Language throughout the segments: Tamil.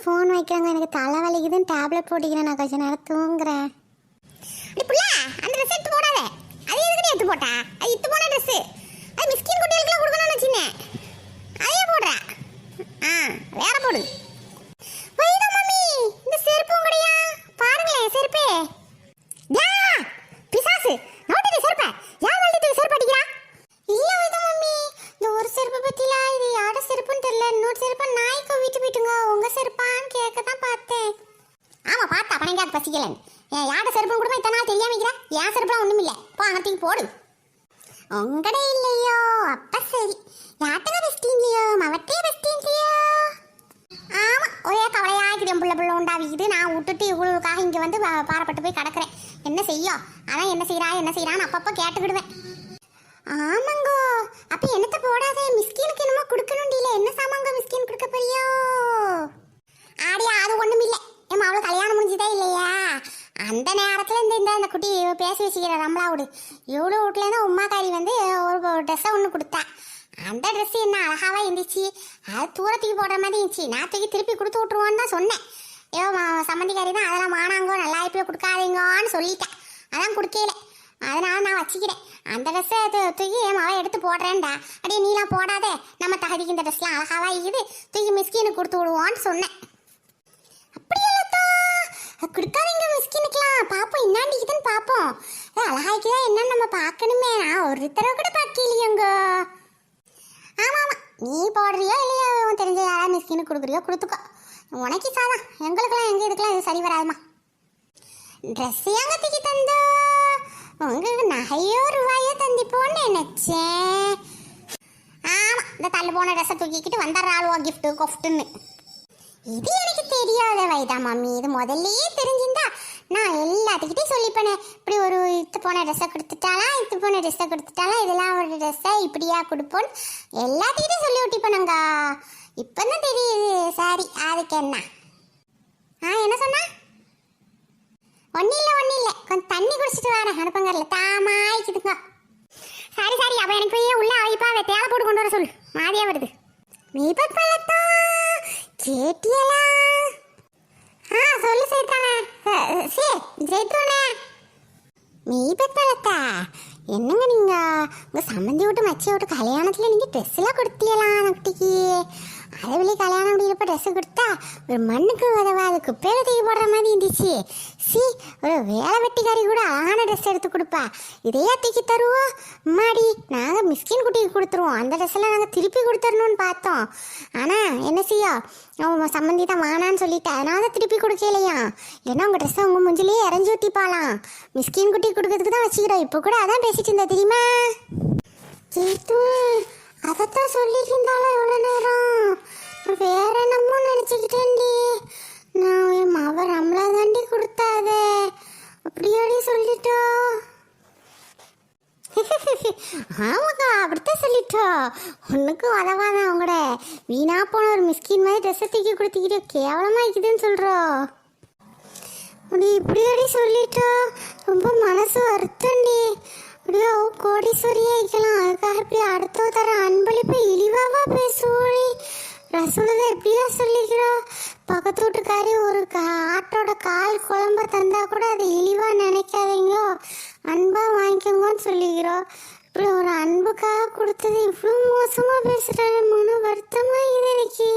ஃபோன் வைக்கிறாங்க. எனக்கு தலை வலிக்குதுன்னு டேப்லெட் போட்டுக்கிறேன். நான் கொஞ்ச நேரம் தூங்குறேன். அப்படி புள்ள அந்த ட்ரெஸ் எடுத்து போடாத. அது எதுக்கு எடுத்து போட்டா? அது இத்து போன ட்ரெஸ் அது மிஸ்கின் குட்டிகளுக்குலாம் கொடுக்கணும்னு வச்சுனேன் அதையே போடுறா. ஆ வேற போடு. வைதா மம்மி இந்த செருப்பு உங்கடையா பாருங்களேன் செருப்பே. யா பிசாசு. நோட்டடி செருப்ப. யார் வள்ளிட்டு செருப்பு அடிக்கிறா இல்ல வைதா மம்மி இந்த ஒரு செருப்பு பத்தில இது யாரோட செருப்புன்னு தெரியல இன்னொரு செருப்பு நாய்க்கு விட்டு போயிட்டுங்க உங்க செருப்பான்னு கேட்க தான் பார்த்தேன் ஆமா பசிக்கலன் பணங்காது பசிக்கலன்னு கொடுமா இத்தனை நாள் தெரியாம இருக்கிறா? என் செருப்புலாம் ஒண்ணும் இல்ல போ அங்கத்தையும் போடு. உங்கடே இல்லையோ? அப்ப சரி. யார்கிட்ட பெஸ்ட் இல்லையோ? மவட்டே பெஸ்ட் இல்லையோ? ஆமா ஒரே கவலையாக்கிது என் புள்ள புள்ள உண்டாவிக்குது நான் விட்டுட்டு இவ்வளவுக்காக இங்க வந்து பா- பாரப்பட்டு போய் கிடக்குறேன். என்ன செய்யும் அதான் என்ன செய்றா என்ன செய்யறான்னு அப்பப்போ கேட்டுக்கிடுவேன். ஆமாங்கோ. அப்ப என்னத்த போடாத? மிஸ்கினுக்கு என்னமோ கொடுக்கணும்டில என்ன சாமாங்க மிஸ்கின் கொடுக்க போறியோ? ஆடியா அது ஒண்ணும் இல்லை ஏமா அவளை கல்யாணம் முடிஞ்சதே இல்லையா? அந்த நேரத்தில் இந்த இந்த அந்த குட்டி பேசி வச்சுக்கிற ரம்லா விடு இவ்வளோ வீட்டுல இருந்து உமாக்காரி வந்து ஒரு ட்ரெஸ்ஸை ஒன்று கொடுத்தா. அந்த ட்ரெஸ் என்ன அழகாக இருந்துச்சு. அது தூரத்துக்கு போடுற மாதிரி இருந்துச்சு. நான் தூக்கி திருப்பி கொடுத்து விட்ருவோன்னு தான் சொன்னேன். ஐயோ சம்மந்திக்காரி தான் அதெல்லாம் மானாங்கோ நல்லா இப்போ கொடுக்காதீங்கன்னு சொல்லிட்டேன். அதான் கொடுக்கல. அதனால நான் வச்சுக்கிறேன் அந்த ட்ரெஸ்ஸை தூக்கி என் எடுத்து போடுறேன்டா. அப்படியே நீலாம் போடாதே. நம்ம தகுதிக்கு இந்த ட்ரெஸ்லாம் அழகாக இருக்குது. தூக்கி மிஸ்கின்னு கொடுத்து விடுவோன்னு சொன்னேன். கொடுக்காதீங்க மிஸ்கினுக்கலாம் பார்ப்போம் என்னாண்டிக்குதுன்னு பார்ப்போம் அது அழகாய்க்குதா என்னன்னு நம்ம பார்க்கணுமே. நான் ஒரு தடவை கூட பார்க்கலையோங்க. ஆமா ஆமா நீ போடுறியோ இல்லையோ? தெரிஞ்ச யாரா மிஸ்கின்னு கொடுக்குறியோ கொடுத்துக்கோ. உனக்கு சாதான் எங்களுக்கெல்லாம் எங்க இதுக்கெல்லாம் இது சரி வராதுமா. ட்ரெஸ் எங்க தூக்கி தந்தோ? உங்களுக்கு நகையோ ரூபாயோ தந்திப்போன்னு நினைச்சேன். ஆமாம் இந்த தள்ளு போன ட்ரெஸ்ஸை தூக்கிக்கிட்டு வந்துடுறாளுவோ கிஃப்ட்டு கொஃப்ட்டுன்னு இது எனக்கு தெரியாத வைதா மம்மி இது முதல்லயே தெரிஞ்சிருந்தா நான் எல்லாத்துக்கிட்டையும் சொல்லிப்பேனே. இப்படி ஒரு இத்து போன ட்ரெஸ்ஸை கொடுத்துட்டாலாம் இத்து போன ட்ரெஸ்ஸை கொடுத்துட்டாலாம் இதெல்லாம் ஒரு ட்ரெஸ்ஸை இப்படியா கொடுப்போன்னு எல்லாத்துக்கிட்டையும் சொல்லி விட்டிப்பேனங்கா இப்போ தான் தெரியுது. சாரி அதுக்கு என்ன? ஆ என்ன சொன்னா? ஒன்றும் இல்லை ஒன்றும் இல்லை. கொஞ்சம் தண்ணி குடிச்சிட்டு வரேன் அனுப்பங்கரில் தாமாய்க்குதுங்க. சரி சாரி. அப்போ எனக்கு போய் உள்ள அவைப்பா தேவை போட்டு கொண்டு வர சொல்லு. மாதிரியா வருது. நீ பழத்தா கேட்டியலா? ஆ சொல்லு சேத்தானே சே ஜெயித்தோனே மீபத் பழத்தா என்னங்க நீங்க? உங்க சம்மந்தி விட்டு மச்சி விட்டு கல்யாணத்துல நீங்க ட்ரெஸ் எல்லாம் கொடுத்தீங்களா குட்டிக்கு? கடவுளே கல்யாணம் முடியறப்ப ட்ரெஸ்ஸு கொடுத்தா ஒரு மண்ணுக்கு உதவாது குப்பையில தூக்கி போடுற மாதிரி இருந்துச்சு. சி ஒரு வேலை வெட்டிக்காரி கூட அழகான ட்ரெஸ் எடுத்து கொடுப்பா. இதையே தூக்கி தருவோம் மாடி நாங்கள் மிஸ்கின் குட்டிக்கு கொடுத்துருவோம். அந்த ட்ரெஸ் எல்லாம் நாங்கள் திருப்பி கொடுத்துடணும்னு பார்த்தோம். ஆனால் என்ன செய்ய? அவன் சம்மந்தி தான் வானான்னு சொல்லிட்டு அதனால தான் திருப்பி கொடுக்கலையா? ஏன்னா உங்கள் ட்ரெஸ்ஸை உங்கள் முஞ்சிலேயே இறஞ்சி ஊட்டிப்பாலாம் மிஸ்கின் குட்டி கொடுக்கறதுக்கு தான் வச்சுக்கிறோம். இப்போ கூட அதான் பேசிட்டு இருந்தா தெரியுமா? ஜெயித்து அதைத்தான் சொல்லிட்டு இருந்தாலும் எவ்வளோ நேரம்? அப்படித்தான் சொல்லிட்டோ ஒன்றுக்கும் உதவாதான் அவங்களோட வீணா போன ஒரு மிஸ்கின் மாதிரி ட்ரெஸ்ஸை தூக்கி கொடுத்துக்கிட்டே கேவலமாக இருக்குதுன்னு சொல்கிறோம் அப்படி இப்படியாடி சொல்லிட்டோ? ரொம்ப மனசு வருத்தண்டி அப்படியே கோடீஸ்வரியே இருக்கலாம். அதுக்காக இப்படி அடுத்த தர அன்பளிப்பு இழிவாவா பேசுவோடி. ரசூலதை எப்படியா சொல்லிக்கிறா? பக்கத்து வீட்டுக்காரி ஒரு கா- ஆட்டோட கால் குழம்ப தந்தா கூட அதை இழிவா நினைக்காதீங்களோ அன்பா வாங்கிக்கோங்கன்னு சொல்லிக்கிறோம் இப்படி ஒரு அன்புக்காக கொடுத்தது இவ்வளோ மோசமாக பேசுகிறாரு மன வருத்தமாக இது எனக்கு.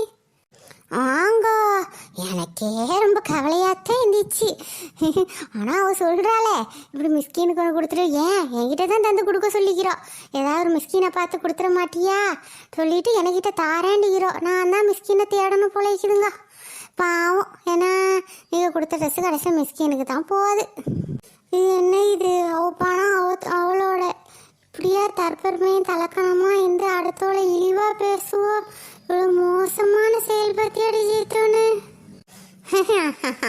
ஆங்கோ எனக்கே ரொம்ப கவலையாகத்தான் இருந்துச்சு. ஆனால் அவள் சொல்கிறாளே இப்படி மிஸ்கினுக்கு ஒன்று கொடுத்துரு. ஏன்? என்கிட்ட தான் தந்து கொடுக்க சொல்லிக்கிறோம் ஏதாவது ஒரு மிஸ்கினை பார்த்து கொடுத்துட மாட்டியா? சொல்லிட்டு என்கிட்ட தாரேண்டிக்கிறோம் நான் தான் மிஸ்கினை தேடணும் போல இருக்குதுங்க. பாவம். ஏன்னா நீங்கள் கொடுத்த ட்ரெஸ்ஸு கடைசியாக மிஸ்கினுக்கு தான் போகுது. இது என்ன இது? அவள் பணம் அவ அவளோட இப்படியா தற்பெருமையும் தலக்கணமா என்று அடுத்தோட இழிவா பேசுவோம் இவ்வளவு மோசமான செயல் பத்தி அடிச்சிட்டோன்னு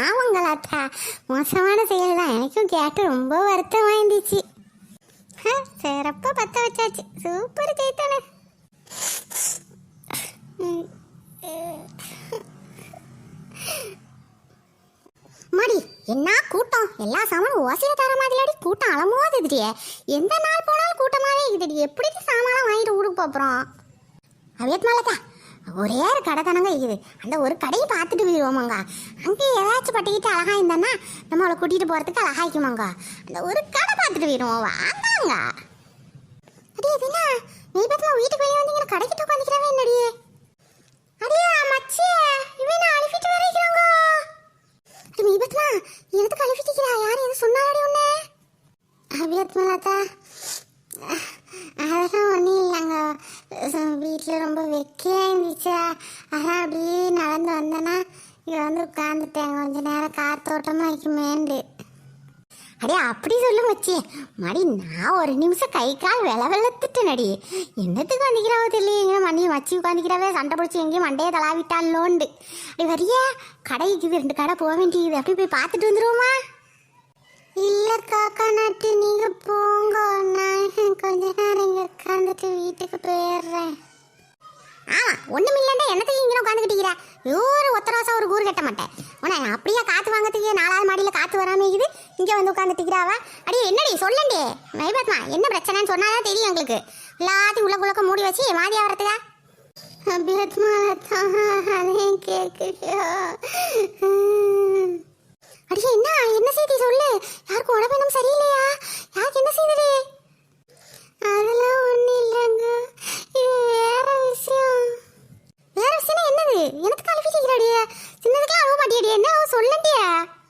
ஆமாங்களாத்தா மோசமான செயல் தான் எனக்கும் கேட்டு ரொம்ப வருத்தம் வாங்கிடுச்சு சிறப்பா பத்த வச்சாச்சு. சூப்பர் ஜெயித்தானே மாடி என்ன கூட்டம்? எல்லா சாமானும் ஓசையில தர மாதிரி கூட்டம் அலமோதுடியே எந்த நாள் போனாலும் கூட்டமாவே இருக்குதுடி எப்படி சாமான் வாங்கிட்டு ஊருக்கு போறோம்? அவியத்மாலக்கா ஒரே ஒரு கடை தானங்க இருக்குது. அந்த ஒரு கடையை பார்த்துட்டு போயிடுவோமாங்க அங்கே ஏதாச்சும் பட்டிக்கிட்டு அழகா இருந்தானா நம்மளை கூட்டிகிட்டு போகிறதுக்கு அழகாய்க்குமாங்க அந்த ஒரு கடை பார்த்துட்டு போயிடுவோம் வாங்கலாங்க. அடியே தினா நீ பத்திமா வீட்டுக்கு வெளியே வந்தீங்கன்னா கடைக்கிட்ட உட்காந்துக்கிறவே என்னடியே அடியே மச்சி இவன் அழுப்பிட்டு வரைக்கிறாங்க நீ பத்திமா எதுக்கு அழுப்பிட்டிக்கிறா யார் எதுவும் சொன்னாடி ஒன்று அபியத்மலாத்தா அதெல்லாம் ஒன்றும் இல்லைங்க. வீட்டில் ரொம்ப வெக்கையாக இருந்துச்சு. அதான் அப்படியே நடந்து வந்தேன்னா இங்கே வந்து உட்காந்துட்டேன் கொஞ்ச நேரம் காத்தோட்டமாக வைக்குமேண்டு அடே அப்படி சொல்லு மச்சி. மடி நான் ஒரு நிமிஷம் கை கால் வெள அடி. என்னத்துக்கு வந்துக்கிறாவோ தெரியல மணி மச்சி உட்காந்துக்கிறாவே சண்டை பிடிச்சி எங்கேயும் மண்டையை தலாவிட்டாலோண்டு அப்படி வரியா? கடைக்கு ரெண்டு கடை போக வேண்டியது. அப்படி போய் பார்த்துட்டு வந்துருவோமா? இல்ல காக்கா நட்டு நீங்க போங்க. நான் கொஞ்ச நேரம் இங்க உட்காந்துட்டு வீட்டுக்கு போயிடுறேன். ஆமா ஒண்ணும் இல்லைன்னா என்னத்துக்கு இங்கே உட்காந்துக்கிட்டீங்க ஒரு ஒத்தரோசா ஒரு கூறு கட்ட மாட்டேன். உன அப்படியே காத்து வாங்கறதுக்கு நாலாவது மாடியில காத்து வராம இருக்குது. இங்க வந்து உட்காந்துட்டிக்கிறாவ அடி என்னடி சொல்லண்டே. மைபத்மா என்ன பிரச்சனைன்னு சொன்னாதான் தெரியும் எங்களுக்கு எல்லாத்தையும் உள்ள குழக்க மூடி வச்சு மாதியா வரதுக்கா அபியத்மா அதையும் கேட்குறியா? அடியே என்ன? என்ன செய்தி? சொல்லு. யாருக்கும் உடம்பு சரியில்லையா? யாருக்கு என்ன செய்தது? அதெல்லாம் ஒன்றும் இல்லைங்க. இது வேற விஷயம். வேற விஷயம் என்னது? எனக்கு கலப்பிக்கிறாடிய சின்னதுக்கெல்லாம் அழுவ மாட்டியாடி என்ன அவ சொல்லண்டிய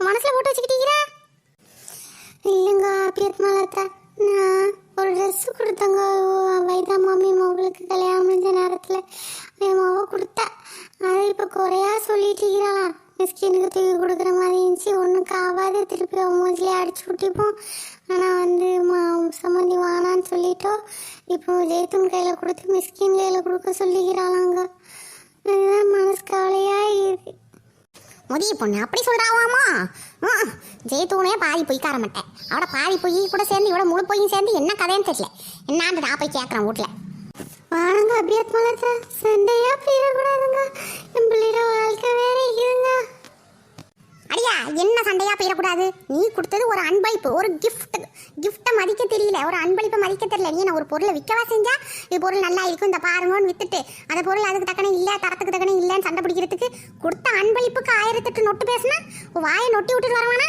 மனசுல போட்டு வச்சுக்கிட்டீங்களா? இல்லைங்க பிரியத்மாலத்தா நான் ஒரு ட்ரெஸ் கொடுத்தங்க. வைதா மாமி மகளுக்கு கல்யாணம் முடிஞ்ச நேரத்தில். என் மக கொடுத்தா. அதை இப்போ குறையா சொல்லிட்டீங்களாம் ஸ்கின்னுக்கு தூக்கி கொடுக்குற மாதிரி இருந்துச்சு. ஒன்றும் காவாது திருப்பி அவன் மூஞ்சிலே அடிச்சு விட்டிப்போம். ஆனால் வந்து மா சம்மந்தி வானான்னு சொல்லிட்டோம் இப்போ ஜெய்தூன் கையில் கொடுத்து மிஸ்கின் கையில் கொடுக்க சொல்லிக்கிறாளாங்க. இதுதான் மனசு கவலையாக முதிய பொண்ணு அப்படி சொல்கிறாவாமா ஜெயத்தூனே பாதி பொய்க்கார மாட்டேன் அவட பாதி பொய் கூட சேர்ந்து இவட முழு பொய்யும் சேர்ந்து என்ன கதைன்னு தெரியல. என்னான்னு நான் போய் கேட்குறேன் வீட்டில் வாங்க அப்படியே மலத்தை சண்டையா போயிடக்கூடாதுங்க. என் பிள்ளையோட வாழ்க்கை வேற இருக்குதுங்க. சண்டையா என்ன சண்டையா போயிடக்கூடாது? நீ கொடுத்தது ஒரு அன்பளிப்பு ஒரு கிஃப்ட் கிஃப்ட்டை மதிக்க தெரியல ஒரு அன்பளிப்பை மதிக்க தெரியல. நீ நான் ஒரு பொருளை விற்கவா செஞ்சா? இது பொருள் நல்லா இருக்கும் இந்த பாருங்கன்னு வித்துட்டு. அந்த பொருள் அதுக்கு தக்கன இல்லை தரத்துக்கு தக்கன இல்லைன்னு சண்டை பிடிக்கிறதுக்கு கொடுத்த அன்பளிப்புக்கு ஆயிரத்தெட்டு நொட்டு பேசுனா உன் வாயை நொட்டி விட்டுட்டு வரவானா?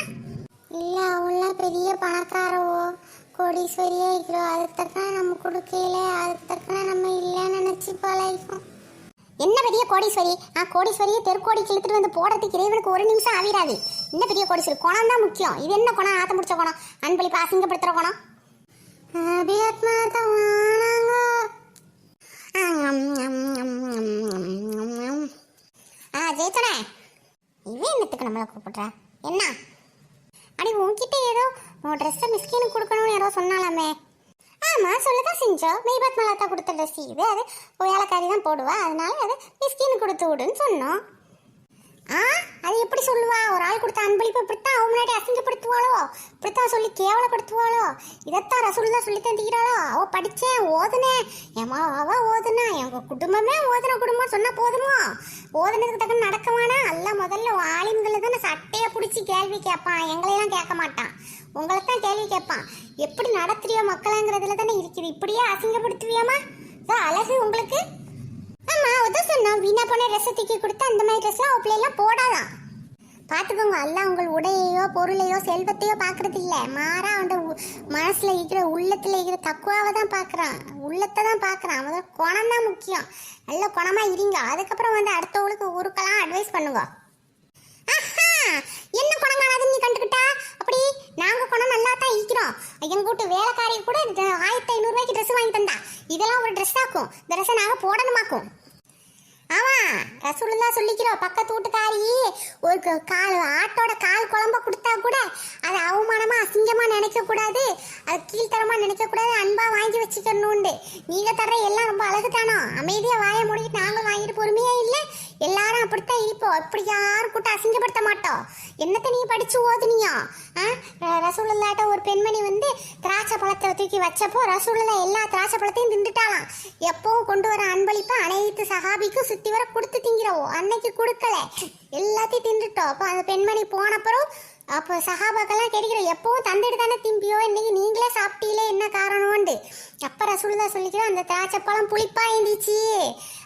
இல்லை அவங்களாம் பெரிய பணக்காரவோ. கோடீஸ்வரியே இருக்கிறோம் அதுக்கு தக்கன நம்ம கொடுக்கல அதுக்கு தக்கன நம்ம இல்லைன்னு நினச்சி பழகிக்கும் என்ன பெரிய கோடீஸ்வரி? ஆ கோடீஸ்வரியை தெருக்கோடி கிழத்துட்டு வந்து போடுறதுக்கு இறைவனுக்கு ஒரு நிமிஷம் ஆவிராது. என்ன பெரிய கோடீஸ்வரி? குணம் தான் முக்கியம். இது என்ன குணம்? ஆத்த முடிச்ச குணம்? அன்பளிப்பு அசிங்கப்படுத்துற குணம்? ஆ, ம், ஜெயிச்சனே. இவன் என்னத்துக்கு நம்மளை கூப்பிடுற? என்ன? அடி உன்கிட்ட ஏதோ உன் ட்ரெஸ்ஸை மிஸ்கின்னு கொடுக்கணும்னு யாரோ சொன்னாலாமே. ஆமா சொல்லதான் செஞ்சோம். மெய்பாத் மலாத்தா கொடுத்த ட்ரெஸ் இது. அது வேலைக்காரி தான் போடுவா. அதனால அது மிஸ்கின் கொடுத்து விடுன்னு சொன்னோம். ஆ? அது எப்படி சொல்லுவா? ஒரு ஆள் கொடுத்த அன்பளிப்பு இப்படித்தான் அவன் முன்னாடி அசிங்கப்படுத்துவாளோ? இப்படித்தான் சொல்லி கேவலப்படுத்துவாளோ? இதைத்தான் ரசூல்லா சொல்லி தந்துக்கிறாளோ அவ படித்தேன் ஓதுனேன் ஏமா அவ ஓதுனா? எங்க குடும்பமே ஓதுன குடும்பம் சொன்னா போதுமோ? ஓதுனதுக்கு தக்க நடக்கவானா அல்ல முதல்ல ஆளுங்களை தானே சட்டையை பிடிச்சி கேள்வி கேட்பான். எங்களையெல்லாம் கேட்க மாட்டான். உங்களை தான் கேள்வி கேட்பான். எப்படி நடத்துறியோ மக்களாங்கிறதுல தானே இருக்குது. இப்படியே அசிங்கப்படுத்துவியாமா? இதோ அழகு உங்களுக்கு. ஆமா அதான் சொன்னோம். வீணா போன ட்ரெஸ்ஸை தூக்கி கொடுத்து அந்த மாதிரி ட்ரெஸ்லாம் அவ பிள்ளைலாம் போடாதான் பார்த்துக்கோங்க அல்ல உங்கள் உடையையோ பொருளையோ செல்வத்தையோ பார்க்கறது இல்லை. மாறா அவன் மனசில் இருக்கிற உள்ளத்தில் இருக்கிற தக்குவாவை தான் பார்க்குறான் உள்ளத்தை தான் பார்க்குறான் முதல்ல குணம் தான் முக்கியம். நல்ல குணமா இருங்க. அதுக்கப்புறம் வந்து அடுத்தவங்களுக்கு ஊருக்கெல்லாம் அட்வைஸ் பண்ணுங்க. ஆஹா, என்ன குணம் காணாது நீ கண்டுக்கிட்டா அப்படி நாங்கள் குணம் நல்லா தான் இருக்கிறோம். எங்கள் வீட்டு வேலைக்காரி கூட ஆயிரத்தி ஐநூறுரூவாய்க்கு ட்ரெஸ் வாங்கி தந்தா. இதெல்லாம் ஒரு ட்ரெஸ் ஆக்கும். இந்த ட்ரெஸ்ஸை நாங்கள் போடணுமாக்கும். ஆமா ரசூலுல்லா சொல்லிக்கிறோம் பக்கத்து வீட்டுக்காரி ஒரு கால் ஆட்டோட கால் குழம்ப கொடுத்தா கூட அதை அவமானமா அசிங்கமா நினைக்க கூடாது அது கீழ்த்தரமா நினைக்க கூடாது அன்பா வாங்கி வச்சுக்கணும்னு நீங்க தர்ற எல்லாம் ரொம்ப அழகு தானோ அமைதியா வாயை மூடிட்டு நாங்க வாங்கிட்டு பொறுமையே இல்லை? எல்லாரும் அப்படித்தான் இருப்போம். இப்படி யாரும் கூட்ட அசிங்கப்படுத்த மாட்டோம். என்னத்தை நீ படிச்சு ஓதுனியோ? ஆ? ர- ஒரு பெண்மணி வந்து திராட்சை பழத்தை தூக்கி வச்சப்போ ரசூலுல்லா எல்லா திராட்சை பழத்தையும் திண்டுட்டாலாம் எப்பவும் கொண்டு வர அன்பளிப்பை அனைத்து சகாபிக்கும் சுத்தி வர கொடுத்து திங்கிறவோ அன்னைக்கு கொடுக்கல. எல்லாத்தையும் திண்டுட்டோம் அப்போ அந்த பெண்மணி போனப்பறம் அப்போ சஹாபாக்கெல்லாம் கிடைக்கிறோம் எப்பவும் தந்துட்டு தானே திம்பியோ இன்னைக்கு நீங்களே சாப்பிட்டீங்களே என்ன காரணம்ண்டு அப்ப ரசூலுதா சொல்லிக்கிறோம் அந்த திராட்சைப்பழம் புளிப்பா இருந்துச்சு.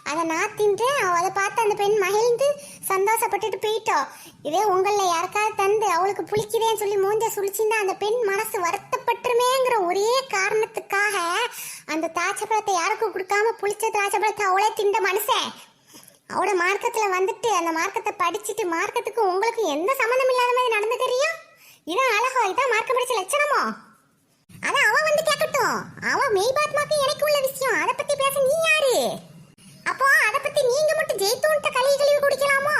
அதை நான் தின்றேன் அதை பார்த்து அந்த பெண் மகிழ்ந்து சந்தோஷப்பட்டுட்டு போயிட்டோம். இதே உங்களில் யாருக்காவது தந்து அவளுக்கு புளிக்குதேன்னு சொல்லி மூஞ்ச சுழிச்சிருந்தா அந்த பெண் மனசு வருத்தப்பட்டுருமேங்கிற ஒரே காரணத்துக்காக அந்த திராட்சைப்பழத்தை யாருக்கும் கொடுக்காம புளிச்ச திராட்சைப்பழத்தை அவளே திண்ட மனுஷன். அவட மார்க்கத்துல வந்துட்டு அந்த மார்க்கத்தை படிச்சுட்டு மார்க்கத்துக்கு உங்களுக்கு எந்த சம்மந்தம் இல்லை மாதிரி நடந்துக்கிறியோ இதான் அழகோ இதான் மார்க்கம் லட்சணமோ அவ வந்து கேட்கட்டும் அவ மெய்பாத்மாக்கு எனக்கு உள்ள விஷயம். அதை பத்தி பேச நீ யாரு? அப்போ அதை பத்தி நீங்க மட்டும் ஜெயித்தோன்ட்ட கழுவி கழுவி குடிக்கலாமோ?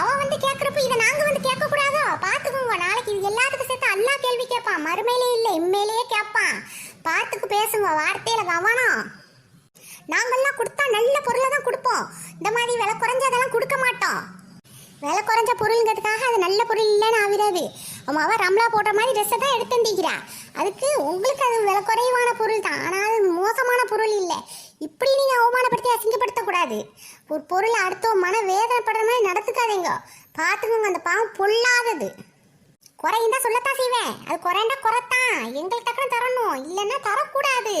அவ வந்து கேக்குறப்ப இதை நாங்க வந்து கேட்க கூடாதோ பாத்துக்கோங்க நாளைக்கு இது எல்லாத்துக்கும் சேர்த்து அல்லா கேள்வி கேட்பான். மறுமையிலே இல்லை இம்மையிலேயே கேட்பான். பார்த்துக்கு பேசுங்க. வார்த்தையில கவனம். நாங்கெல்லாம் கொடுத்தா நல்ல பொருளை தான் கொடுப்போம். இந்த மாதிரி விலை குறைஞ்சதெல்லாம் கொடுக்க மாட்டோம். விலை குறைஞ்ச பொருளுங்கிறதுக்காக அது நல்ல பொருள் இல்லைன்னு ஆவிடாது. அவன் அவள் ரம்லா போட்ட மாதிரி ட்ரெஸ்ஸை தான் எடுத்துட்டிக்கிறா அதுக்கு உங்களுக்கு அது விலை குறைவான பொருள் தான். ஆனால் அது மோசமான பொருள் இல்லை. இப்படி நீங்கள் அவமானப்படுத்தி அசிங்கப்படுத்தக்கூடாது. ஒரு பொருள் அடுத்தவன் மன வேதனைப்படுற மாதிரி நடத்துக்காதீங்க. பார்த்துக்கோங்க அந்த பாவம் பொல்லாதது. குறைந்தா சொல்லத்தான் செய்வேன். அது குறைண்டா குறைத்தான். எங்களுக்கு தக்கன தரணும். இல்லைன்னா தரக்கூடாது.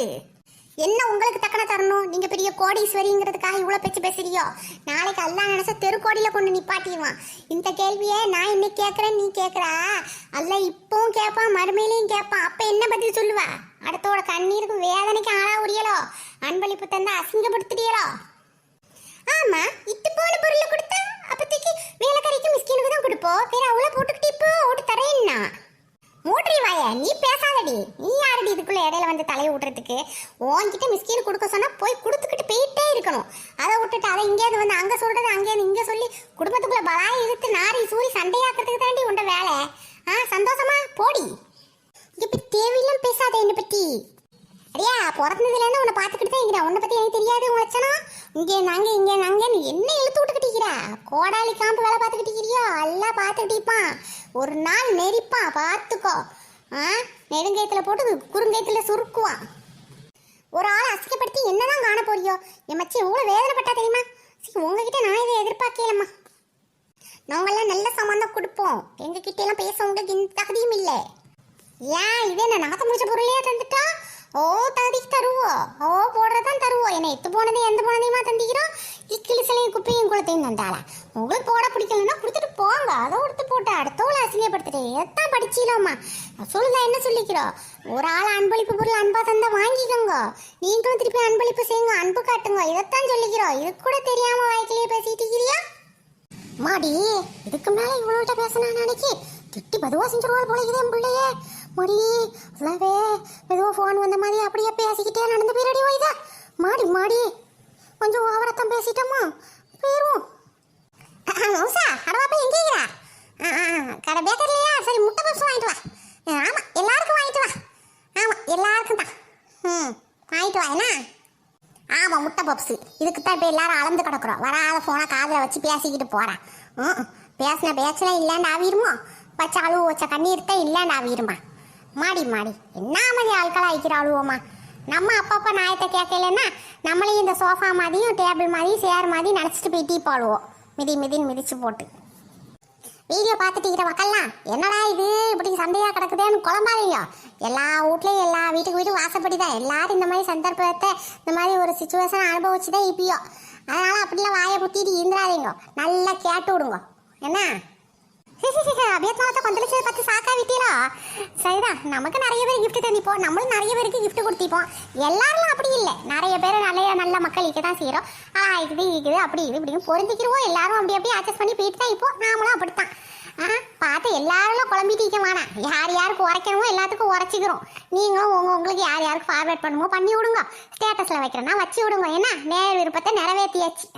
என்ன உங்களுக்கு தக்கன தரணும்? நீங்க பெரிய கோடீஸ்வரிங்கிறதுக்காக இவ்வளவு பேச்சு பேசுறியோ? நாளைக்கு அல்லா நினைச்ச தெருக்கோடியில கொண்டு நிப்பாட்டிடுவான். இந்த கேள்வியை நான் இன்னைக்கு கேட்கறேன் நீ கேட்கறா? அல்ல இப்பவும் கேட்பான் மறுமையிலையும் கேட்பான். அப்ப என்ன பதில் சொல்லுவா? அடுத்தோட கண்ணீருக்கு வேதனைக்கு ஆளா உரியலோ? அன்பளிப்பு தந்தா அசிங்கப்படுத்துறியலோ ஆமா இட்டு போன பொருளை கொடுத்தா அப்போதைக்கு வேலைக்காரிக்கு மிஸ்கினுக்கு தான் கொடுப்போம். வேற அவ்வளவு போட்டுக்கிட்டு இப்போ ஓட்டு தரேன்னா? மூட்ரி வாய நீ பேசாதடி. நீ யாரடி இதுக்குள்ள இடையில வந்து தலையை விட்டுறதுக்கு உன்கிட்ட மிஸ்கின் கொடுக்க சொன்னா போய் கொடுத்துக்கிட்டு போயிட்டே இருக்கணும். அதை விட்டுட்டு அதை இங்கேயிருந்து வந்து அங்க சொல்றது அங்கேயிருந்து இங்க சொல்லி குடும்பத்துக்குள்ள பலாய் இழுத்து நாரி சூரி சண்டையாக்குறதுக்கு தாண்டி உண்ட வேலை. ஆ சந்தோஷமா போடி. இப்ப தேவையில்லாம் பேசாத என்னை பத்தி. அடியா பிறந்ததுலேருந்து உன்னை பாத்துக்கிட்டு தான் இருக்கிறேன். உன்னை பற்றி எனக்கு தெரியாது உழைச்சனா இங்கே நாங்க இங்கே நாங்க என்ன இழுத்து விட்டுக்கிட்டு இருக்கிறா? கோடாலி காம்பு வேலை பார்த்துக்கிட்டு இருக்கிறியோ? எல்லாம் பார்த்துக்கிட்டு இருப்பான். ஒரு நாள் நெரிப்பான் பார்த்துக்கோ ஆ? நெடுங்கயத்தில் போட்டு குறுங்கயத்தில் சுருக்குவான் ஒரு ஆளை அசிக்கப்படுத்தி என்னதான் காண போறியோ? என் மச்சி எவ்வளோ வேதனைப்பட்டா தெரியுமா? சரி உங்ககிட்ட நான் இதை எதிர்பார்க்கலம்மா. நாங்கெல்லாம் நல்ல சம்மந்தம் கொடுப்போம். எங்ககிட்ட எல்லாம் பேச உங்களுக்கு இந்த தகுதியும் இல்லை. ஏன்? இது என்ன நாத்த முடிச்ச பொருளையே தந்துட்டா? ஓ தகுதிக்கு தருவோம் ஓ போடுறதான் தருவோம் என்ன எத்து போனதே எந்த போனதையுமா தந்திக்கிறோம்? இக்கிலிசலையும் குப்பையும் குளத்தையும் தந்தாளா உங்களுக்கு போட பிடிக்கலன்னா கொடுத்துட்டு போங்க. அதை கொடுத்து போட்டு அடுத்தவளை அசிங்கப்படுத்துட்டு எத்தான் படிச்சீலோம்மா? சொல்லுதா என்ன சொல்லிக்கிறோம் ஒரு ஆள் அன்பளிப்பு பொருள் அன்பா தந்தா வாங்கிக்கோங்க. நீங்களும் திருப்பி அன்பளிப்பு செய்யுங்க அன்பு காட்டுங்க. இதைத்தான் சொல்லிக்கிறோம் இது கூட தெரியாம வாய்க்கிலேயே பேசிட்டு இருக்கிறியா? மாடி இதுக்கு மேல இவ்வளோட்ட பேசினா நினைக்கி திட்டி பதுவா செஞ்சிருவாள் போல இதே பிள்ளையே. மாடி ஃபுல்லாவே மெதுவாக ஃபோன் வந்த மாதிரி அப்படியே பேசிக்கிட்டே நடந்து போயிடடி வைதா மாடி மாடி. கொஞ்சம் ஓவரத்தான் பேசிட்டோமா? போயிடுவோம் மௌசா அடவாப்பா எங்கே இருக்கிறா? ஆ ஆ கடை பேக்கர்லையா சரி முட்டை பப்ஸ் வாங்கிட்டு வா. ஆமாம் எல்லாருக்கும் வாங்கிட்டு வா. ஆமாம் எல்லாருக்கும் தான். ம் வாங்கிட்டு வா என்ன? ஆமாம் முட்டை பப்ஸு. இதுக்கு தான் இப்போ எல்லாரும் அளந்து கிடக்குறோம். வராத ஃபோனை காதில் வச்சு பேசிக்கிட்டு போகிறேன் ம் பேசின பேச்சினா இல்லைன்னு ஆவிருமோ வச்ச அழுவு வச்ச கண்ணீர் தான் இல்லைன்னு ஆவிருமா மாடி மாடி. என்ன மாதிரி ஆட்களாக ஆயிக்கிற அழுவோமா? நம்ம அப்பப்போ நாயத்தை கேட்கலன்னா நம்மளையும் இந்த சோஃபா மாதிரியும் டேபிள் மாதிரியும் சேர் மாதிரி நினச்சிட்டு போய் டீ போடுவோம் மிதி மிதின்னு மிதிச்சு போட்டு. வீடியோ பார்த்துட்டு இருக்கிற மக்கள்லாம் என்னடா இது? இப்படி சந்தையாக கிடக்குதேன்னு குழம்பாதீங்க. எல்லா வீட்லேயும் எல்லா வீட்டுக்கு வீட்டு வாசப்படி தான் எல்லாரும் இந்த மாதிரி சந்தர்ப்பத்தை இந்த மாதிரி ஒரு சுச்சுவேஷன் அனுபவிச்சு தான் இப்பயோ அதனால் அப்படிலாம் வாயை புத்திட்டு இருந்துடாதீங்க நல்லா கேட்டு விடுங்க. என்ன? அபியத்மாவத்தை கொந்தளிச்சதை பார்த்து சாக்கா விட்டீரா? சரிதான் நமக்கு நிறைய பேர் கிஃப்ட் தந்திப்போம் நம்மளும் நிறைய பேருக்கு கிஃப்ட் கொடுத்திப்போம் எல்லாரும் அப்படி இல்லை. நிறைய பேர் நல்ல நல்ல மக்கள் தான் செய்கிறோம் ஆ இது இருக்குது அப்படி இது இப்படியும் பொருந்திக்கிறோம். எல்லாரும் அப்படி அப்படியே அட்ஜஸ்ட் பண்ணி போயிட்டு தான் இப்போ நாமளும் அப்படித்தான். ஆ பார்த்து எல்லாரும் குழம்பிட்டு இருக்க வேணாம். யார் யாருக்கு உரைக்கணுமோ எல்லாத்துக்கும் உரைச்சிக்கிறோம். நீங்களும் உங்க உங்களுக்கு யார் யாருக்கு ஃபார்வேர்ட் பண்ணுமோ பண்ணி விடுங்க. ஸ்டேட்டஸில் வைக்கிறேன்னா வச்சு விடுங்க. என்ன? நேர் விருப்பத்தை நிறைவேற்றியாச்சு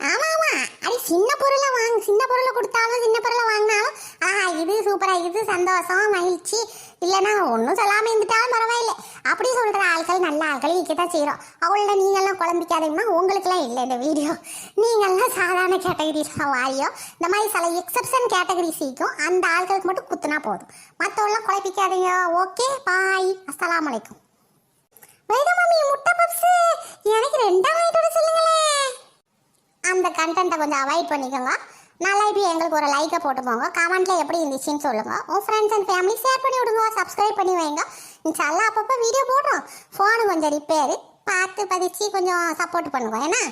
ஆமா ஆமா அது சின்ன பொருளை வாங்க. சின்ன பொருளை கொடுத்தாலும் சின்ன பொருளை வாங்கினாலும் ஆஹா இது சூப்பரா இது சந்தோஷம் மகிழ்ச்சி. இல்லைன்னா ஒன்றும் சொல்லாமல் இருந்துட்டாலும் பரவாயில்லை. அப்படி சொல்ற ஆட்கள் நல்ல ஆட்கள் இருக்கத்தான் செய்கிறோம் அவளோட நீங்கள்லாம் குழம்பிக்காதீங்கன்னா உங்களுக்குலாம் இல்லை இந்த வீடியோ. நீங்கள்லாம் சாதாரண கேட்டகரிஸாக வாரியோ. இந்த மாதிரி சில எக்ஸப்ஷன் கேட்டகரிஸ் இருக்கும் அந்த ஆட்களுக்கு மட்டும் குத்துனா போதும். மற்றவெல்லாம் குழப்பிக்காதீங்க. Okay bye. அஸ்லாம் அலைக்கும். வைதா மம்மி முட்டை பப்ஸு. எனக்கு ரெண்டாம் வாங்கிட்டு சொல்லுங்களேன். அந்த கண்டென்ட்டை கொஞ்சம் அவாய்ட் பண்ணிக்கோங்க. நல்லா இப்போ எங்களுக்கு ஒரு லைக்கை போட்டு போங்க. கமெண்ட்ல எப்படி இருந்துச்சுன்னு சொல்லுங்க. உன் ஃப்ரெண்ட்ஸ் அண்ட் ஃபேமிலி ஷேர் பண்ணி விடுங்க. சப்ஸ்கிரைப் பண்ணி வைங்க. இன்ஷால்லா அப்பப்போ வீடியோ போடுறோம். ஃபோனு கொஞ்சம் ரிப்பேரு பார்த்து பதிச்சு கொஞ்சம் சப்போர்ட் பண்ணுங்க. ஏன்னா